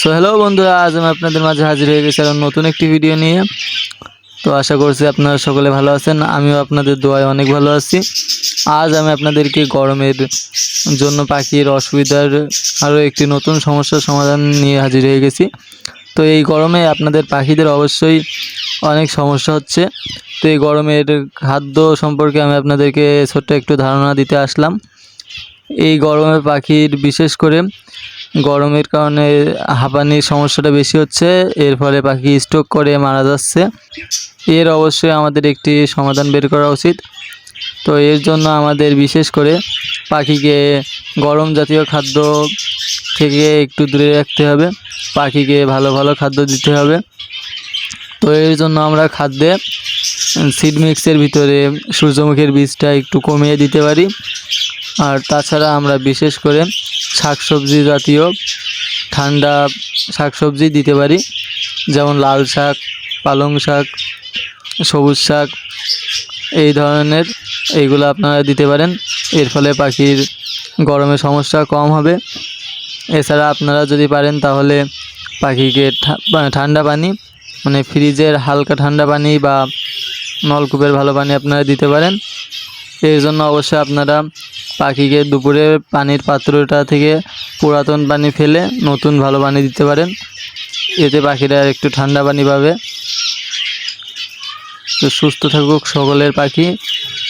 So hello বন্ধুরা, আজ আমি আপনাদের মাঝে হাজির হয়ে গেছি আরও নতুন একটি ভিডিও নিয়ে। তো আশা করছি আপনারা সকলে ভালো আছেন, আমিও আপনাদের দোয়ায় অনেক ভালো আছি। আজ আমি আপনাদেরকে গরমের জন্য পাখির অসুবিধার আরও একটি নতুন সমস্যার সমাধান নিয়ে হাজির হয়ে গেছি। তো এই গরমে আপনাদের পাখিদের অবশ্যই অনেক সমস্যা হচ্ছে। তো এই গরমের খাদ্য সম্পর্কে আমি আপনাদেরকে ছোট্ট একটু ধারণা দিতে আসলাম। এই গরমে পাখির বিশেষ করে গরমের কারণে হাঁপানির সমস্যাটা বেশি হচ্ছে, এর ফলে পাখি স্ট্রোক করে, মারা যাচ্ছে। এর অবশ্যই আমাদের একটি সমাধান বের করা উচিত। তো এর জন্য আমাদের বিশেষ করে পাখিকে গরম জাতীয় খাদ্য থেকে একটু দূরে রাখতে হবে। পাখিকে ভালো ভালো খাদ্য দিতে হবে। তো এর জন্য আমরা খাদ্যে সিড মিক্সের ভিতরে সূর্যমুখীর বীজটা একটু কমিয়ে দিতে পারি। আর তাছাড়া আমরা বিশেষ করে শাকসবজি জাতীয় ঠান্ডা শাকসবজি দিতে পারি, যেমন লাল শাক, পালং শাক, সবুজ শাক, এই ধরনের এইগুলো আপনারা দিতে পারেন। এর ফলে পাখির গরমে সমস্যা কম হবে। এছাড়া আপনারা যদি পারেন তাহলে পাখিকে মানে ঠান্ডা পানি মানে ফ্রিজের হালকা ঠান্ডা পানি বা নলকূপের ভালো পানি আপনারা দিতে পারেন। এর জন্য অবশ্যই আপনারা পাখিকে দুপুরে পানির পাত্রটা থেকে পুরাতন পানি ফেলে নতুন ভালো পানি দিতে পারেন। এতে পাখিরা একটু ঠান্ডা পানি পাবে। তো সুস্থ থাকুক সকলের পাখি।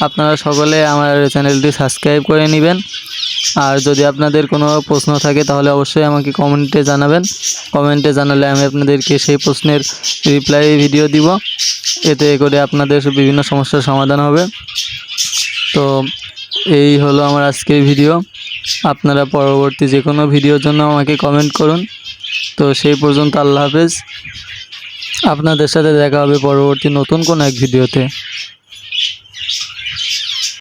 আপনারা সকলে আমার চ্যানেলটি সাবস্ক্রাইব করে নেবেন। আর যদি আপনাদের কোনো প্রশ্ন থাকে তাহলে অবশ্যই আমাকে কমেন্টে জানাবেন। কমেন্টে জানালে আমি আপনাদেরকে সেই প্রশ্নের রিপ্লাই ভিডিও দিব। এতে করে আপনাদের বিভিন্ন সমস্যার সমাধান হবে। তো এই হলো আমার আজকের ভিডিও আপনারা পরবর্তী যে কোনো ভিডিওর জন্য আমাকে কমেন্ট করুন। তো সেই পর্যন্ত আল্লাহ হাফেজ। আপনাদের সাথে দেখা হবে পরবর্তী নতুন কোনো এক ভিডিওতে